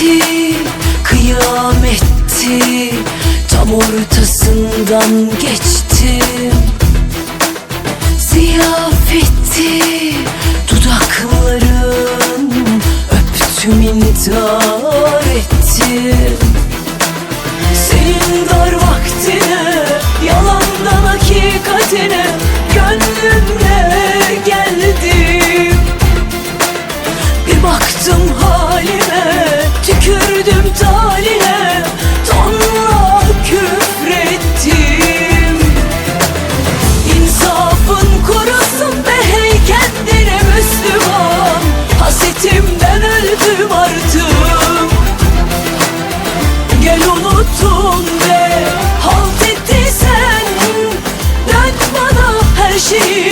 bitti Kıyametti Tam ortasından geçtim Ziyafetti Dudaklarım Öptüm intihar ettim Senin dar vaktine Yalandan hakikatine Gönlümle geldim. Bir baktım iptaline Tanrı'ya küfrettim. İnsafın kurusun be hey kendine Müslüman. Hasetimden öldüm artık. Gel unutun be halt ettiysen. Dön bana her şeyi.